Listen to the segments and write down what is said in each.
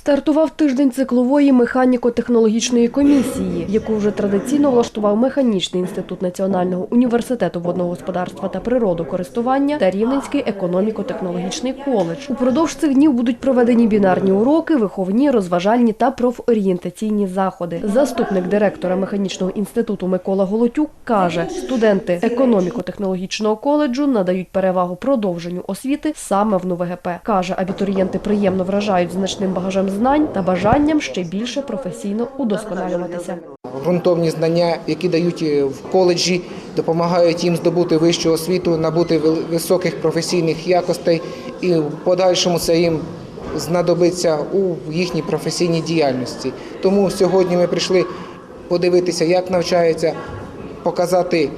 Стартував тиждень циклової механіко-технологічної комісії, яку вже традиційно влаштував Механічний інститут Національного університету водного господарства та природокористування та Рівненський економіко-технологічний коледж. Упродовж цих днів будуть проведені бінарні уроки, виховні, розважальні та профорієнтаційні заходи. Заступник директора механічного інституту Микола Голотюк каже, студенти економіко-технологічного коледжу надають перевагу продовженню освіти саме в НУВГП. Каже, абітурієнти приємно вражають значним багажем знань та бажанням ще більше професійно удосконалюватися. Ґрунтовні знання, які дають е, в коледжі, допомагають їм здобути вищу освіту, набути високих професійних якостей, і в подальшому це їм знадобиться у їхній професійній діяльності. Тому сьогодні ми прийшли подивитися, як навчаються, показати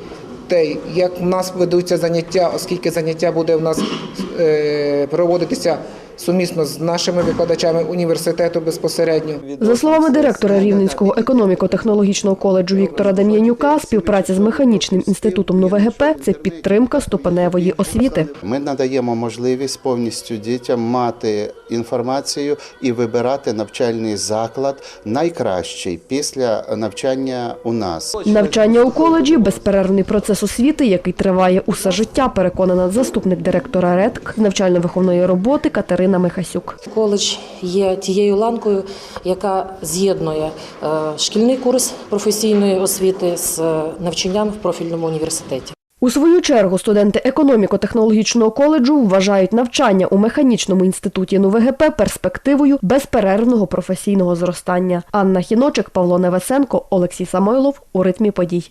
те, як в нас ведуться заняття, оскільки заняття буде в нас е, проводитися сумісно з нашими викладачами університету безпосередньо. За словами директора Рівненського економіко-технологічного коледжу Віктора Дем'янюка, співпраця з механічним інститутом НУВГП – це підтримка ступеневої освіти. Ми надаємо можливість повністю дітям мати інформацію і вибирати навчальний заклад найкращий після навчання у нас. Навчання у коледжі – безперервний процес освіти, який триває усе життя, переконана заступник директора РЕДК навчально-виховної роботи Катерина Михасюк. Коледж є тією ланкою, яка з'єднує е, шкільний курс професійної освіти з е, навчанням в профільному університеті. У свою чергу студенти економіко-технологічного коледжу вважають навчання у механічному інституті НУВГП перспективою безперервного професійного зростання. Анна Хіночик, Павло Невесенко, Олексій Самойлов у ритмі подій.